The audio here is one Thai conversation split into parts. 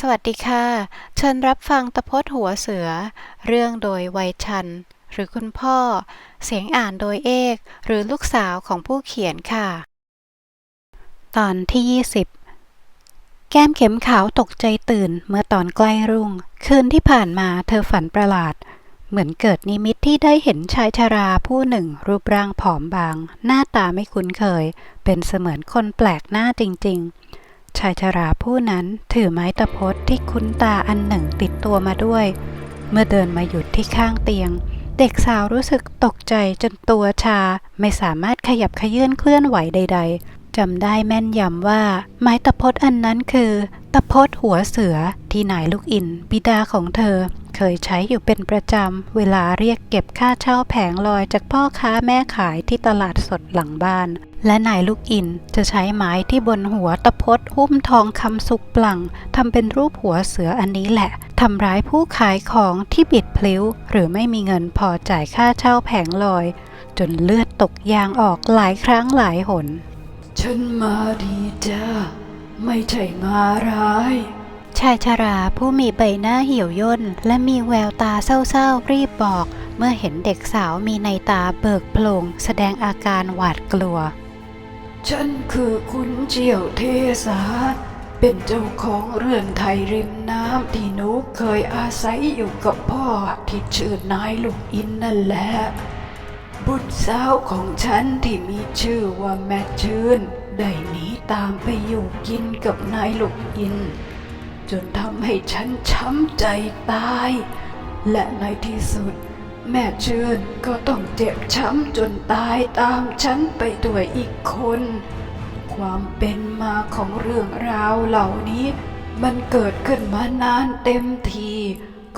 สวัสดีค่ะ เชิญรับฟังตะพดหัวเสือ เรื่องโดยวัยชัน หรือคุณพ่อ เสียงอ่านโดยเอก หรือลูกสาวของผู้เขียนค่ะ ตอนที่ 20 แก้มเข็มขาวตกใจตื่นเมื่อตอนใกล้รุ่ง คืนที่ผ่านมาเธอฝันประหลาด เหมือนเกิดนิมิตที่ได้เห็นชายชราผู้หนึ่ง รูปร่างผอมบาง หน้าตาไม่คุ้นเคย เป็นเสมือนคนแปลกหน้าจริง ๆ ชายชราผู้นั้นถือไม้ตะพดที่คุ้นตาอันหนึ่งติดตัวมาด้วย เมื่อเดินมาหยุดที่ข้างเตียง เด็กสาวรู้สึกตกใจจนตัวชาไม่สามารถขยับขยื่นเคลื่อนไหวใด ๆจำได้แม่นยำว่า ไม้ตะพดอันนั้นคือ ตะพดหัวเสือที่นายลูกอิน บิดาของเธอ เคยใช้อยู่เป็นประจำ เวลาเรียกเก็บค่าเช่าแผงลอยจากพ่อค้าแม่ขายที่ตลาดสดหลังบ้าน และนายลูกอินจะใช้ไม้ที่บนหัวตะพดหุ้มทองคำสุกปลั่งทำเป็นรูปหัวเสืออันนี้แหละทำร้ายผู้ขายของที่บิดพลิ้ว หรือไม่มีเงินพอจ่ายค่าเช่าแผงลอย จนเลือดตกยางออกหลายครั้งหลายหน ฉันมาดีจ้าไม่ใช่มาร้ายชายชราผู้มีใบหน้าเหี่ยวย่น และมีแววตาเศร้าๆรีบบอก เมื่อเห็นเด็กสาวมีในตาเบิกโพลงแสดงอาการหวาดกลัว ฉันคือคุณเจียวเทสา เป็นเจ้าของเรือนไทยริมน้ำที่หนูเคยอาศัยอยู่กับพ่อที่ชื่อนายลูกอินนั่นแหละ บุตรสาวของฉันที่มีชื่อว่าแม่ชื่น ได้หนีตามไปอยู่กินกับนายลูกอิน จนทำให้ฉันช้ำใจตาย และในที่สุด แม่ชื่นก็ต้องเจ็บช้ำจนตายตามฉันไปด้วยอีกคน ความเป็นมาของเรื่องราวเหล่านี้ มันเกิดขึ้นมานานเต็มที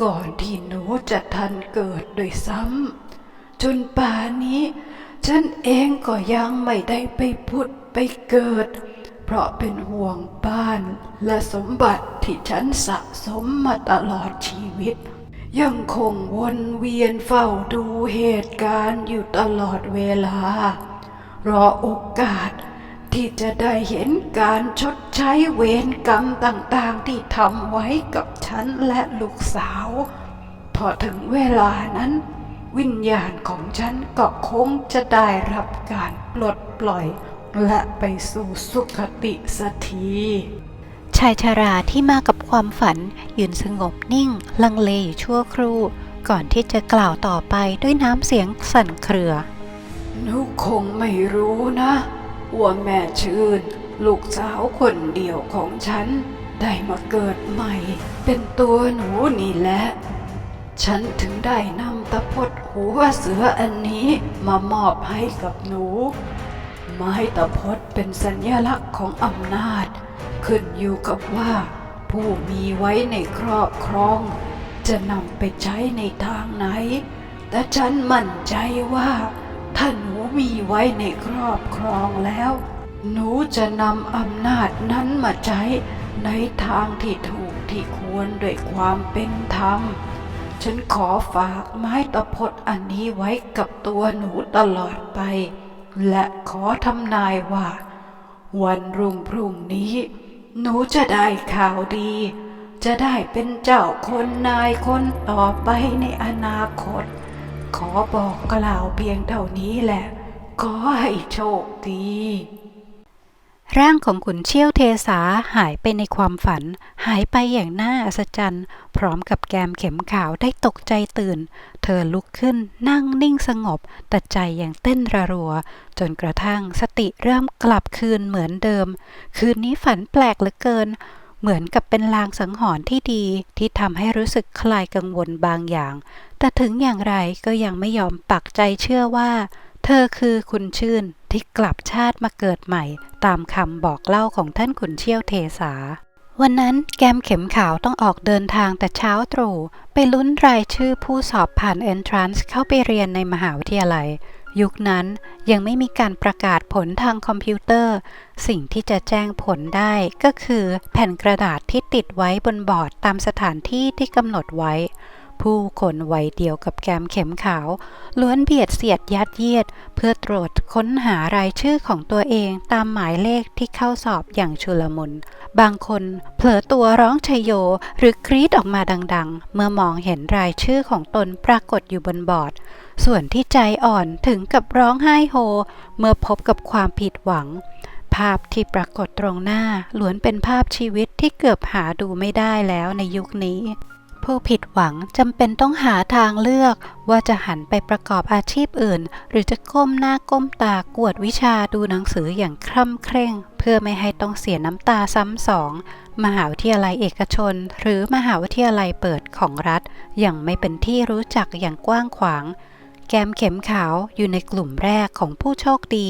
ก่อนที่หนูจะทันเกิดด้วยซ้ำจนป่านนี้ ฉันเองก็ยังไม่ได้ไปพุดไปเกิด เพราะเป็นห่วงบ้านและสมบัติที่ฉันสะสมมาตลอดชีวิต ยังคงวนเวียนเฝ้าดูเหตุการณ์อยู่ตลอดเวลา รอโอกาสที่จะได้เห็นการชดใช้เวรกรรมต่างๆที่ทำไว้กับฉันและลูกสาว พอถึงเวลานั้น วิญญาณของฉันก็คงจะได้รับการปลดปล่อยและไปสู่สุขติสักที ชายชราที่มากับความฝัน ยืนสงบนิ่ง ลังเลอยู่ชั่วครู่ ก่อนที่จะกล่าวต่อไปด้วยน้ำเสียงสั่นเครือหนูคงไม่รู้นะ ว่าแม่ชื่น ลูกสาวคนเดียวของฉัน ได้มาเกิดใหม่ เป็นตัวหนูนี่แหละ ฉันถึงได้นำตะพดหัวเสืออันนี้มามอบให้กับหนู ไม้ตะพดเป็นสัญลักษณ์ของอำนาจ ขึ้นอยู่กับว่า ผู้มีไว้ในครอบครอง จะนำไปใช้ในทางไหน แต่ฉันมั่นใจว่าถ้าหนูมีไว้ในครอบครองแล้ว หนูจะนำอำนาจนั้นมาใช้ในทางที่ถูกที่ควรด้วยความเป็นธรรม ฉันขอฝากไม้ตะพดอันนี้ไว้กับตัวหนูตลอดไป และขอทำนายว่า วันรุ่งพรุ่งนี้ หนูจะได้ข่าวดี จะได้เป็นเจ้าคนนายคนต่อไปในอนาคต ขอบอกกล่าวเพียงเท่านี้แหละ ขอให้โชคดี ร่างของขุนเชี่ยวเทสาหายไปในความฝัน หายไปอย่างน่าอัศจรรย์ พร้อมกับแกมเข็มขาวได้ตกใจตื่น เธอลุกขึ้นนั่งนิ่งสงบ แต่ใจยังเต้นระรัว จนกระทั่งสติเริ่มกลับคืนเหมือนเดิม คืนนี้ฝันแปลกเหลือเกิน เหมือนกับเป็นลางสังหรณ์ที่ดีที่ทำให้รู้สึกคลายกังวลบางอย่าง แต่ถึงอย่างไรก็ยังไม่ยอมปักใจเชื่อว่า เธอคือคุณชื่นที่กลับชาติมาเกิดใหม่ ตามคำบอกเล่าของท่านขุนเชี่ยวเทสา วันนั้นแกมเข็มขาวต้องออกเดินทางแต่เช้าตรู่ไปลุ้นรายชื่อผู้สอบผ่าน Entrance เข้าไปเรียนในมหาวิทยาลัย ยุคนั้นยังไม่มีการประกาศผลทางคอมพิวเตอร์ สิ่งที่จะแจ้งผลได้ก็คือแผ่นกระดาษที่ติดไว้บนบอร์ดตามสถานที่ที่กำหนดไว้ ผู้คนวัยเดียวกับแกมเข็มขาว ล้วนเบียดเสียดยัดเยียด เพื่อตรวจค้นหารายชื่อของตัวเองตามหมายเลขที่เข้าสอบอย่างชุลมุน บางคนเผลอตัวร้องชยโย หรือกรีดออกมาดัง ๆ เมื่อมองเห็นรายชื่อของตนปรากฏอยู่บนบอร์ด ส่วนที่ใจอ่อนถึงกับร้องไห้โฮ เมื่อพบกับความผิดหวังภาพที่ปรากฏตรงหน้าล้วนเป็นภาพชีวิตที่เกือบหาดูไม่ได้แล้วในยุคนี้ ผู้ผิดหวังจำเป็นต้องหาทางเลือก ว่าจะหันไปประกอบอาชีพอื่น หรือจะก้มหน้าก้มตากวดวิชาดูหนังสืออย่างคร่ำเคร่ง เพื่อไม่ให้ต้องเสียน้ำตาซ้ำสอง มหาวิทยาลัยเอกชน หรือมหาวิทยาลัยเปิดของรัฐ ยังไม่เป็นที่รู้จักอย่างกว้างขวาง แก้มเข็มขาวอยู่ในกลุ่มแรกของผู้โชคดี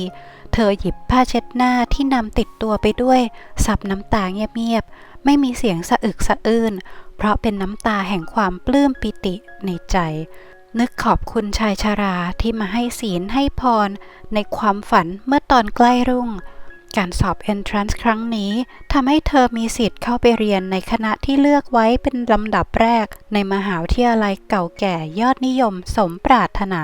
เธอหยิบผ้าเช็ดหน้าที่นำติดตัวไปด้วย สับน้ำตาเงียบๆไม่มีเสียงสะอึกสะอื้น เพราะเป็นน้ำตาแห่งความปลื้มปิติในใจ นึกขอบคุณชายชาราที่มาให้ศีลให้พร ในความฝันเมื่อตอนใกล้รุ่ง การสอบ entrance ครั้งนี้ทำให้เธอมีสิทธิ์เข้าไปเรียนในคณะที่เลือกไว้เป็นลำดับแรก ในมหาวิทยาลัยเก่าแก่ยอดนิยมสมปรารถนา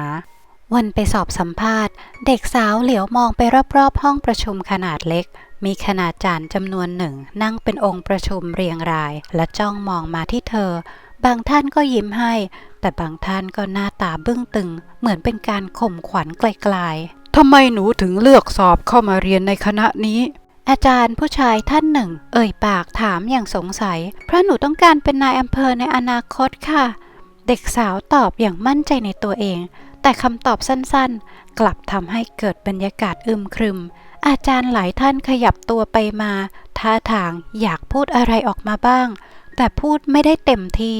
วันไปสอบสัมภาษณ์ เด็กสาวเหลียวมองไปรอบๆห้องประชุมขนาดเล็ก มีคณาดจารย์จำนวนหนึ่ง นั่งเป็นองค์ประชุมเรียงราย และจ้องมองมาที่เธอ บางท่านก็ยิ้มให้ แต่บางท่านก็หน้าตาบึ้งตึง เหมือนเป็นการข่มขวัญไกลๆทำไมหนูถึงเลือกสอบเข้ามาเรียนในคณะนี้ อาจารย์ผู้ชายท่านหนึ่ง เอ่ยปากถามอย่างสงสัย เพราะหนูต้องการเป็นนายอำเภอในอนาคตค่ะ เด็กสาวตอบอย่างมั่นใจในตัวเอง แต่คำตอบสั้นๆ กลับทำให้เกิดบรรยากาศอึมครึม อาจารย์หลายท่านขยับตัวไปมา ท่าทางอยากพูดอะไรออกมาบ้าง แต่พูดไม่ได้เต็มที่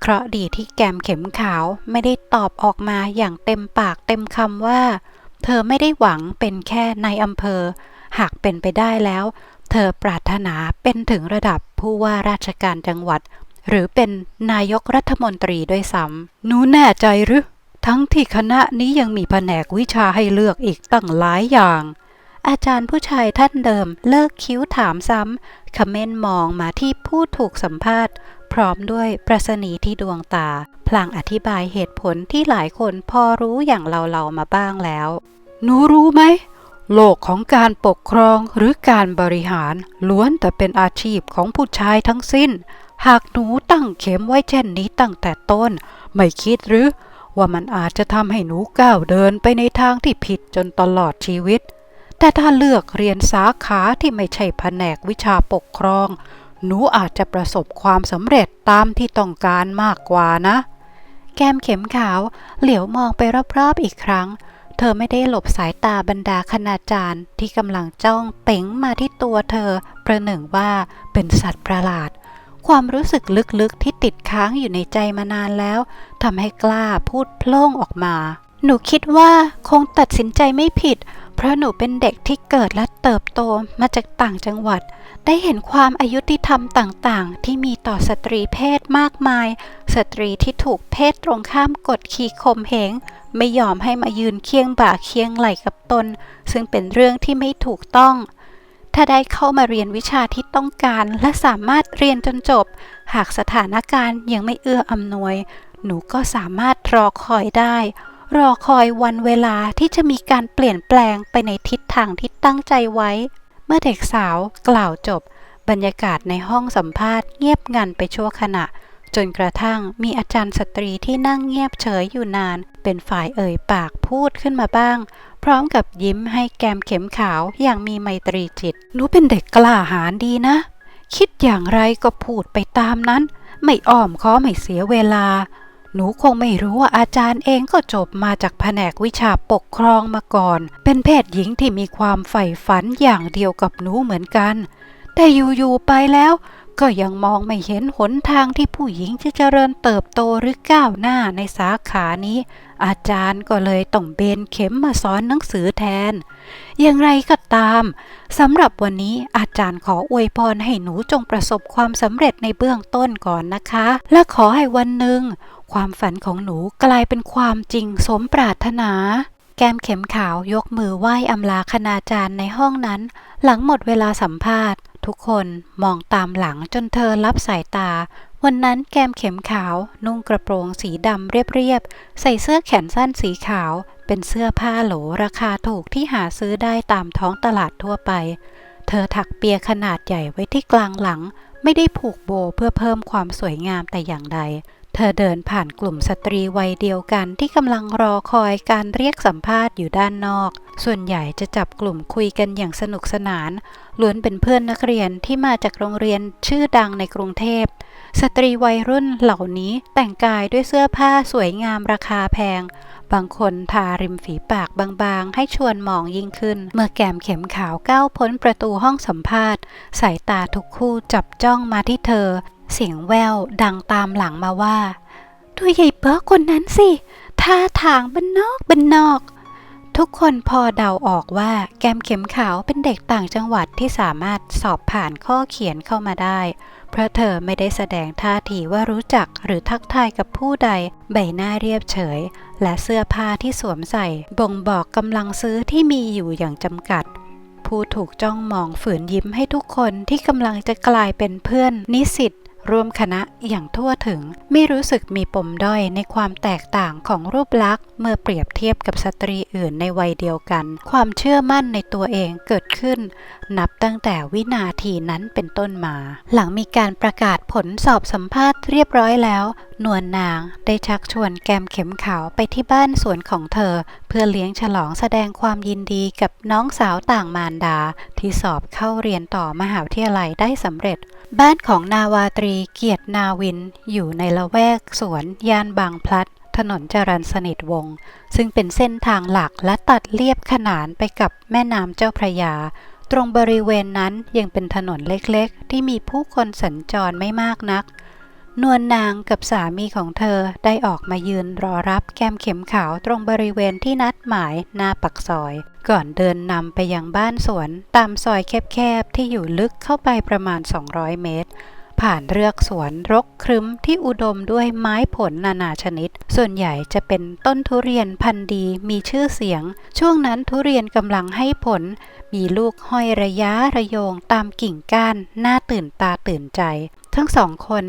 เคราะดีที่แกมเข็มขาวไม่ได้ตอบออกมาอย่างเต็มปากเต็มคำว่า เธอไม่ได้หวังเป็นแค่ในอำเภอ หากเป็นไปได้แล้ว เธอปรารถนาเป็นถึงระดับผู้ว่าราชการจังหวัด หรือเป็นนายกรัฐมนตรีด้วยซ้ำหนูแน่ใจหรือ ทั้งที่คณะนี้ยังมีแผนกวิชาให้เลือกอีกตั้งหลายอย่าง อาจารย์ผู้ชายท่านเดิมเลิกคิ้วถามซ้ำคเม้นมองมาที่ผู้ถูกสัมภาษณ์ พร้อมด้วยประสนีที่ดวงตา พลางอธิบายเหตุผลที่หลายคนพอรู้อย่างเราๆมาบ้างแล้ว หนูรู้ไหมโลกของการปกครองหรือการบริหารล้วนแต่เป็นอาชีพของผู้ชายทั้งสิ้น หากหนูตั้งเข็มไว้เช่นนี้ตั้งแต่ต้น ไม่คิดหรือ ว่ามันอาจจะทำให้หนูก้าวเดินไปในทางที่ผิดจนตลอดชีวิต แต่ถ้าเลือกเรียนสาขาที่ไม่ใช่แผนกวิชาปกครอง หนูอาจจะประสบความสำเร็จตามที่ต้องการมากกว่านะ แก้มเข็มขาว เหลียวมองไปรอบๆอีกครั้ง เธอไม่ได้หลบสายตาบรรดาคณาจารย์ที่กำลังจ้องเป๋งมาที่ตัวเธอ ประหนึ่งว่าเป็นสัตว์ประหลาด ความรู้สึกลึกๆที่ติดค้างอยู่ในใจมานานแล้วทำให้กล้าพูดโพล่งออกมา หนูคิดว่าคงตัดสินใจไม่ผิด เพราะหนูเป็นเด็กที่เกิดและเติบโตมาจากต่างจังหวัด ได้เห็นความอายุติธรรมต่างๆ ที่มีต่อสตรีเพศมากมาย สตรีที่ถูกเพศตรงข้ามกดขี่ข่มเหงไม่ยอมให้มายืนเคียงบ่าเคียงไหล่กับตน ซึ่งเป็นเรื่องที่ไม่ถูกต้อง ถ้าได้เข้ามาเรียนวิชาที่ต้องการ และสามารถเรียนจนจบ หากสถานการณ์ยังไม่เอื้ออำนวย หนูก็สามารถรอคอยได้ รอคอยวันเวลาที่จะมีการเปลี่ยนแปลงไปในทิศทางที่ตั้งใจไว้ เมื่อเด็กสาวกล่าวจบ บรรยากาศในห้องสัมภาษณ์เงียบงันไปชั่วขณะ จนกระทั่งมีอาจารย์สตรีที่นั่งเงียบเฉยอยู่นาน เป็นฝ่ายเอ่ยปากพูดขึ้นมาบ้าง พร้อมกับยิ้มให้แกมเข็มขาวอย่างมีไมตรีจิตหนูเป็นเด็กกล้าหาญดีนะ คิดอย่างไรก็พูดไปตามนั้น ไม่อ้อมค้อมไม่เสียเวลา หนูคงไม่รู้ว่าอาจารย์เองก็จบมาจากแผนกวิชาปกครองมาก่อน เป็นเพศหญิงที่มีความใฝ่ฝันอย่างเดียวกับหนูเหมือนกัน แต่อยู่ๆไปแล้ว ก็ยังมองไม่เห็นหนทางที่ผู้หญิงจะเจริญเติบโตหรือก้าวหน้าในสาขานี้ อาจารย์ก็เลยต้องเบนเข็มมาสอนหนังสือแทน อย่างไรก็ตามสำหรับวันนี้อาจารย์ขออวยพรให้หนูจงประสบความสำเร็จในเบื้องต้นก่อนนะคะ และขอให้วันหนึ่งความฝันของหนูกลายเป็นความจริงสมปรารถนา แก้มเข็มขาวยกมือไหว้อำลาคณาจารย์ในห้องนั้น หลังหมดเวลาสัมภาษณ์ ทุกคนมองตามหลังจนเธอรับสายตา วันนั้นแกมเข็มขาว นุ่งกระโปรงสีดำเรียบๆ ใส่เสื้อแขนสั้นสีขาว เป็นเสื้อผ้าโหลราคาถูกที่หาซื้อได้ตามท้องตลาดทั่วไป เธอถักเปียขนาดใหญ่ไว้ที่กลางหลัง ไม่ได้ผูกโบเพื่อเพิ่มความสวยงามแต่อย่างใด เธอเดินผ่านกลุ่มสตรีวัยเดียวกันที่กำลังรอคอยการเรียกสัมภาษณ์อยู่ด้านนอก ส่วนใหญ่จะจับกลุ่มคุยกันอย่างสนุกสนาน ล้วนเป็นเพื่อนนักเรียนที่มาจากโรงเรียนชื่อดังในกรุงเทพ สตรีวัยรุ่นเหล่านี้แต่งกายด้วยเสื้อผ้าสวยงามราคาแพง บางคนทาริมฝีปากบางๆ ให้ชวนมองยิ่งขึ้น เมื่อแก้มเข็มขาวก้าวพ้นประตูห้องสัมภาษณ์ สายตาทุกคู่จับจ้องมาที่เธอ เสียงแววดังตามหลังมาว่าดูใหญ่เปิ้คนนั้นสิท่าทางบันนอกบันนอก ทุกคนพอเดาออกว่าแกมเข็มขาวเป็นเด็กต่างจังหวัดที่สามารถสอบผ่านข้อเขียนเข้ามาได้ เพราะเธอไม่ได้แสดงท่าทีว่ารู้จักหรือทักทายกับผู้ใด ใบหน้าเรียบเฉย และเสื้อผ้าที่สวมใส่ บ่งบอกกำลังซื้อที่มีอยู่อย่างจำกัดผู้ถูกจ้องมองฝืนยิ้มให้ทุกคนที่กำลังจะกลายเป็นเพื่อนนิสิต ร่วมคณะอย่างทั่วถึง ไม่รู้สึกมีปมด้อยในความแตกต่างของรูปลักษณ์ เมื่อเปรียบเทียบกับสตรีอื่นในวัยเดียวกัน ความเชื่อมั่นในตัวเองเกิดขึ้น นับตั้งแต่วินาทีนั้นเป็นต้นมา หลังมีการประกาศผลสอบสัมภาษณ์เรียบร้อยแล้วนวลนางได้ชักชวนแกมเข็มขาวไปที่บ้านสวนของเธอ เพื่อเลี้ยงฉลองแสดงความยินดีกับน้องสาวต่างมารดา ที่สอบเข้าเรียนต่อมหาวิทยาลัยได้สำเร็จ บ้านของนาวาตรีเกียรตินาวิน อยู่ในละแวกสวนย่านบางพลัด ถนนจรัญสนิทวง ซึ่งเป็นเส้นทางหลักและตัดเลียบขนานไปกับแม่น้ำเจ้าพระยาตรงบริเวณนั้นยังเป็นถนนเล็กๆ ที่มีผู้คนสัญจรไม่มากนัก นวลนางกับสามีของเธอได้ออกมายืนรอรับแก้มเข็มขาวตรงบริเวณที่นัดหมายหน้าปักซอย ก่อนเดินนำไปยังบ้านสวน ตามซอยแคบๆ ที่อยู่ลึกเข้าไปประมาณ 200 เมตร ผ่านเรือกสวนรกครึ้มที่อุดมด้วยไม้ผลนานาชนิด ส่วนใหญ่จะเป็นต้นทุเรียนพันธุ์ดีมีชื่อเสียง ช่วงนั้นทุเรียนกำลังให้ผล มีลูกห้อยระยะระโยงตามกิ่งก้านน่าตื่นตาตื่นใจ ทั้งสองคน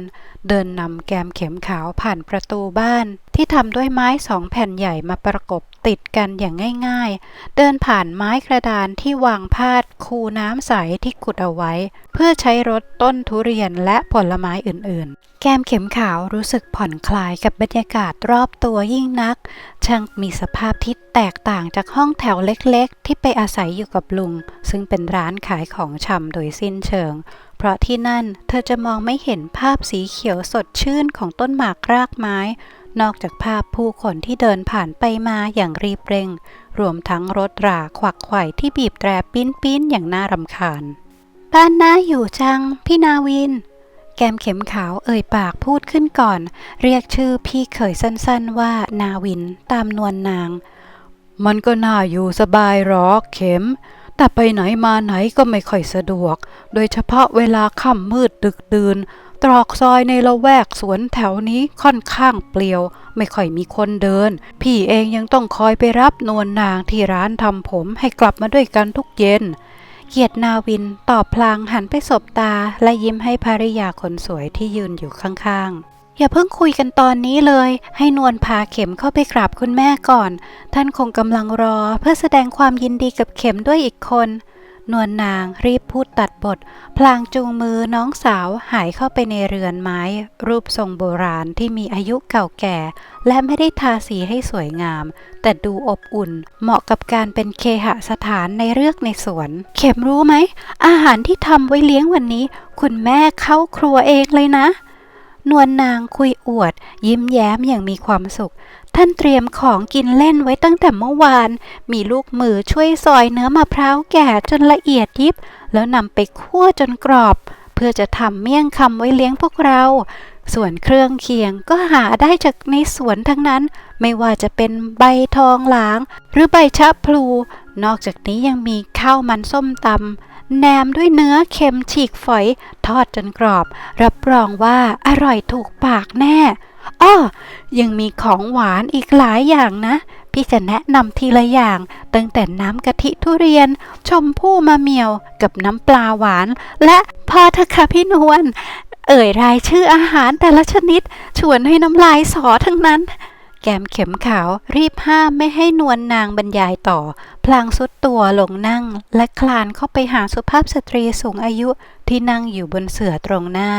เดินนำแกมเข็มขาวผ่านประตูบ้าน ที่ทำด้วยไม้สองแผ่นใหญ่มาประกบ ติดกันอย่างง่ายๆ เดินผ่านไม้กระดานที่วางพาดคูน้ำใสที่ขุดเอาไว้ เพื่อใช้รดต้นทุเรียนและผลไม้อื่นๆ แก้มเข็มขาวรู้สึกผ่อนคลายกับบรรยากาศรอบตัวยิ่งนัก ช่างมีสภาพที่แตกต่างจากห้องแถวเล็กๆ ที่ไปอาศัยอยู่กับลุง ซึ่งเป็นร้านขายของชำโดยสิ้นเชิงเพราะที่นั่นเธอจะมองไม่เห็นภาพสีเขียวสดชื่นของต้นหมากรากไม้ นอกจากภาพผู้คนที่เดินผ่านไปมาอย่างรีบเร่ง รวมทั้งรถราขวักไขว่ที่บีบแตรปิ้นปิ้นๆอย่างน่ารำคาญ บ้านน่าอยู่จัง พี่นาวิน แกมเข็มขาวเอ่ยปากพูดขึ้นก่อน เรียกชื่อพี่เขยสั้นๆว่านาวินตามนวลนาง มันก็น่าอยู่สบายหรอกเข็ม แต่ไปไหนมาไหนก็ไม่ค่อยสะดวก โดยเฉพาะเวลาค่ำมืดดึกดื่น ตรอกซอยในละแวกสวนแถวนี้ค่อนข้างเปลี่ยว ไม่ค่อยมีคนเดิน พี่เองยังต้องคอยไปรับนวลนางที่ร้านทำผมให้กลับมาด้วยกันทุกเย็น เกียรตินาวินตอบพลางหันไปสบตาและยิ้มให้ภริยาคนสวยที่ยืนอยู่ข้างๆ อย่าเพิ่งคุยกันตอนนี้เลย ให้นวลพาเข็มเข้าไปกราบคุณแม่ก่อน ท่านคงกำลังรอเพื่อแสดงความยินดีกับเข็มด้วยอีกคน นวลนางรีบพูดตัดบท พลางจูงมือน้องสาวหายเข้าไปในเรือนไม้ รูปทรงโบราณที่มีอายุเก่าแก่ และไม่ได้ทาสีให้สวยงาม แต่ดูอบอุ่น เหมาะกับการเป็นเคหสถานในเรือกในสวน เข็มรู้ไหม อาหารที่ทำไว้เลี้ยงวันนี้ คุณแม่เข้าครัวเองเลยนะ นวลนางคุยอวด ยิ้มแย้มอย่างมีความสุข ท่านเตรียมของกินเล่นไว้ตั้งแต่เมื่อวาน มีลูกมือช่วยซอยเนื้อมะพร้าวแก่จนละเอียดยิบ แล้วนำไปคั่วจนกรอบ เพื่อจะทำเมี่ยงคำไว้เลี้ยงพวกเรา ส่วนเครื่องเคียงก็หาได้จากในสวนทั้งนั้น ไม่ว่าจะเป็นใบทองหลาง หรือใบชะพลู นอกจากนี้ยังมีข้าวมันส้มตำ แหนมด้วยเนื้อเค็มฉีกฝอยทอดจนกรอบ รับรองว่าอร่อยถูกปากแน่อ้อยังมีของหวานอีกหลายอย่างนะ พี่จะแนะนำทีละอย่าง ตั้งแต่น้ำกะทิทุเรียน ชมพู่มะเมียว กับน้ำปลาหวาน และพอเถอะค่ะพี่นวลเอ่ยรายชื่ออาหารแต่ละชนิด ชวนให้น้ำลายสอทั้งนั้น แก้มเข็มขาวรีบห้ามไม่ให้นวลนางบรรยายต่อ พลางสุดตัวลงนั่ง และคลานเข้าไปหาสุภาพสตรีสูงอายุที่นั่งอยู่บนเสื่อตรงหน้า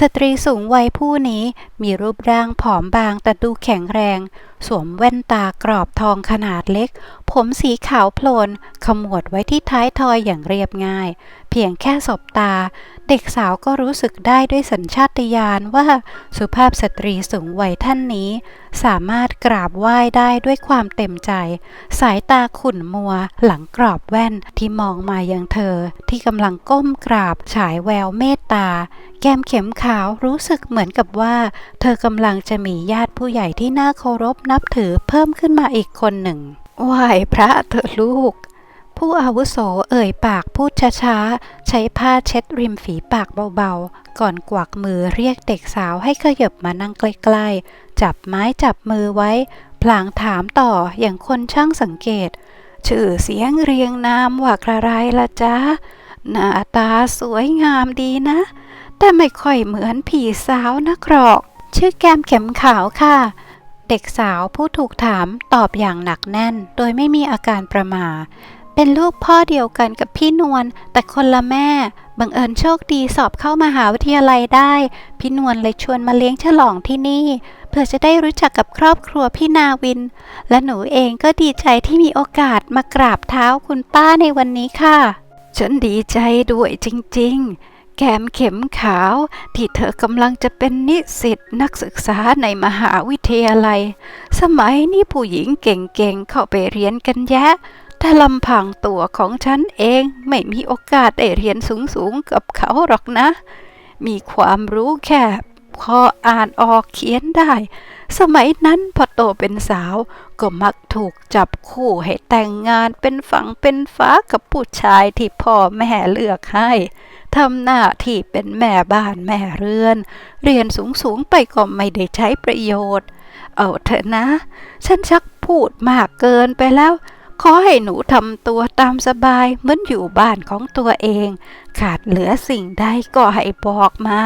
สตรีสูงวัยผู้นี้มีรูปร่างผอมบางแต่ดูแข็งแรง สวมแว่นตากรอบทองขนาดเล็ก ผมสีขาวโพลนขมวดไว้ที่ท้ายทอยอย่างเรียบง่าย เพียงแค่สบตา เด็กสาวก็รู้สึกได้ด้วยสัญชาตญาณว่าสุภาพสตรีสูงวัยท่านนี้ สามารถกราบไหว้ได้ด้วยความเต็มใจ สายตาขุ่นมัว หลังกรอบแว่นที่มองมายังเธอ ที่กำลังก้มกราบฉายแววเมตตา แก้มเข็มขาวรู้สึกเหมือนกับว่า เธอกำลังจะมีญาติผู้ใหญ่ที่น่าเคารพนับถือเพิ่มขึ้นมาอีกคนหนึ่ง ไหวพระเถอะลูก ผู้อาวุโสเอ่ยปากพูดช้าๆ ใช้ผ้าเช็ดริมฝีปากเบาๆ ก่อนกวักมือเรียกเด็กสาวให้ขยับมานั่งใกล้ๆ จับไม้จับมือไว้ พลางถามต่ออย่างคนช่างสังเกต ชื่อเสียงเรียงนามว่าใครละจ๊ะ หน้าตาสวยงามดีนะ แต่ไม่ค่อยเหมือนผีสาวนักหรอก ชื่อแก้มเข็มขาวค่ะ เด็กสาวผู้ถูกถามตอบอย่างหนักแน่น โดยไม่มีอาการประมาเป็นลูกพ่อเดียวกันกับพี่นวลแต่คนละแม่ บังเอิญโชคดีสอบเข้ามหาวิทยาลัยได้ พี่นวลเลยชวนมาเลี้ยงฉลองที่นี่ เพื่อจะได้รู้จักกับครอบครัวพี่นาวิน และหนูเองก็ดีใจที่มีโอกาสมากราบเท้าคุณป้าในวันนี้ค่ะ ฉันดีใจด้วยจริง ๆ แขมเข็มขาว ที่เธอกำลังจะเป็นนิสิตนักศึกษาในมหาวิทยาลัย สมัยนี้ผู้หญิงเก่งๆเข้าไปเรียนกันแยะแต่ลำพังตัวของฉันเองไม่มีโอกาสได้เรียนสูงๆกับเขาหรอกนะ มีความรู้แค่ พออ่านออกเขียนได้ สมัยนั้นพอโตเป็นสาว ก็มักถูกจับคู่ให้แต่งงานเป็นฝังเป็นฟ้ากับผู้ชายที่พ่อแม่เลือกให้ทำหน้าที่เป็นแม่บ้านแม่เรือน เรียนสูงๆไปก็ไม่ได้ใช้ประโยชน์ เอาเถอะนะ ฉันชักพูดมากเกินไปแล้ว ขอให้หนูทำตัวตามสบายเหมือนอยู่บ้านของตัวเอง ขาดเหลือสิ่งใดก็ให้บอกมา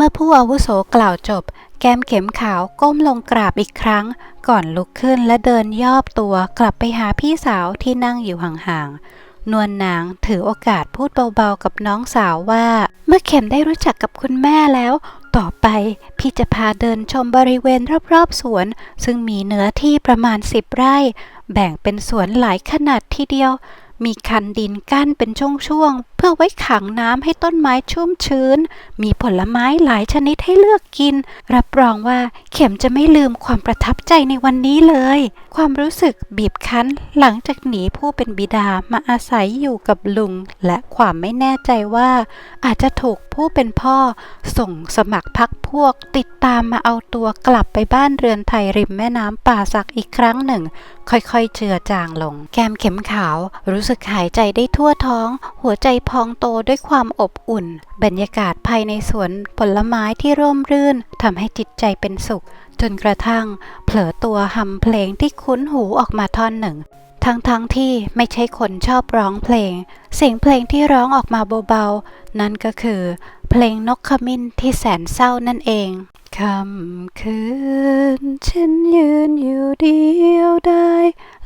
เมื่อผู้อาวุโสกล่าวจบ แก้มเข็มขาวก้มลงกราบอีกครั้ง ก่อนลุกขึ้นและเดินย่อบตัวกลับไปหาพี่สาวที่นั่งอยู่ห่างๆ นวลนางถือโอกาสพูดเบาๆกับน้องสาวว่า เมื่อเข็มได้รู้จักกับคุณแม่แล้ว ต่อไปพี่จะพาเดินชมบริเวณรอบๆสวน ซึ่งมีเนื้อที่ประมาณสิบไร่ แบ่งเป็นสวนหลายขนาดทีเดียวมีคันดินกั้นเป็นช่วงๆ อไว้ขังน้ำให้ต้นไม้ชุ่มชื้น มีผลไม้หลายชนิดให้เลือกกิน รับรองว่าเข็มจะไม่ลืมความประทับใจในวันนี้เลย ความรู้สึกบีบคั้นหลังจากหนีผู้เป็นบิดามาอาศัยอยู่กับลุง และความไม่แน่ใจว่า อาจจะถูกผู้เป็นพ่อ ส่งสมัครพักพวก ติดตามมาเอาตัวกลับไปบ้านเรือนไทยริมแม่น้ำป่าสักอีกครั้งหนึ่ง ค่อยๆเจือจางลง แก้มเข็มขาว รู้สึกหายใจได้ทั่วท้อง หัวใจพองโตด้วยความอบอุ่น บรรยากาศภายในสวนผลไม้ที่ร่มรื่นทำให้จิตใจเป็นสุข จนกระทั่ง เผลอตัวหำเพลงที่คุ้นหูออกมาท่อนหนึ่ง ทั้งๆทที่ไม่ใช่คนชอบร้องเพลง เสียงเพลงที่ร้องออกมาเบาๆ นั่นก็คือ เพลงนกขมิ้นที่แสนเศร้านั่นเองคำคืนฉันยืนอยู่เดียวได้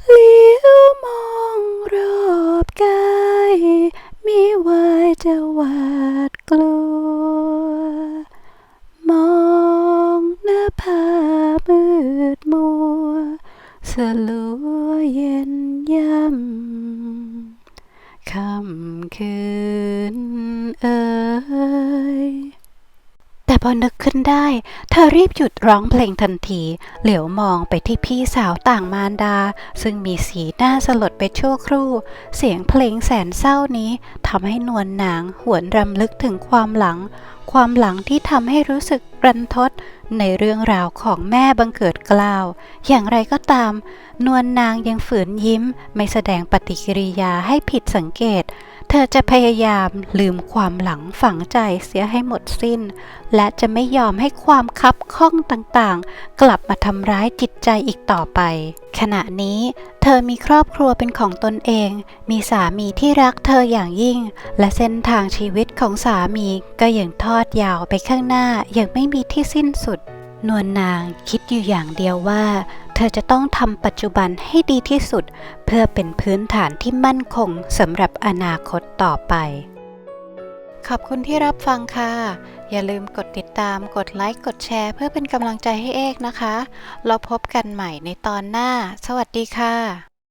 เลี้ยวมองรอบกาย มีวายจะหวาดกลัว มองหน้าผามืดมัว สลัวเย็นย่ำค่ำคืนเอ่ย พอนึกขึ้นได้ เธอรีบหยุดร้องเพลงทันที เหลียวมองไปที่พี่สาวต่างมารดา ซึ่งมีสีหน้าสลดไปชั่วครู่ เสียงเพลงแสนเศร้านี้ทำให้นวลนางหวนรำลึกถึงความหลัง ความหลังที่ทำให้รู้สึกรันทด ในเรื่องราวของแม่บังเกิดกล้าว อย่างไรก็ตาม นวลนางยังฝืนยิ้ม ไม่แสดงปฏิกิริยาให้ผิดสังเกต เธอจะพยายามลืมความหลังฝังใจเสียให้หมดสิ้น และจะไม่ยอมให้ความคับข้องต่างๆ กลับมาทำร้ายจิตใจอีกต่อไป ขณะนี้เธอมีครอบครัวเป็นของตนเอง มีสามีที่รักเธออย่างยิ่ง และเส้นทางชีวิตของสามีก็ยังทอดยาวไปข้างหน้าอย่างไม่มีที่สิ้นสุด นวลนางคิดอยู่อย่างเดียวว่า เธอจะต้องทำปัจจุบันให้ดีที่สุด เพื่อเป็นพื้นฐานที่มั่นคงสำหรับอนาคตต่อไป ขอบคุณที่รับฟังค่ะ อย่าลืมกดติดตาม กดไลค์ กดแชร์ เพื่อเป็นกำลังใจให้เอกนะคะ เราพบกันใหม่ในตอนหน้า สวัสดีค่ะ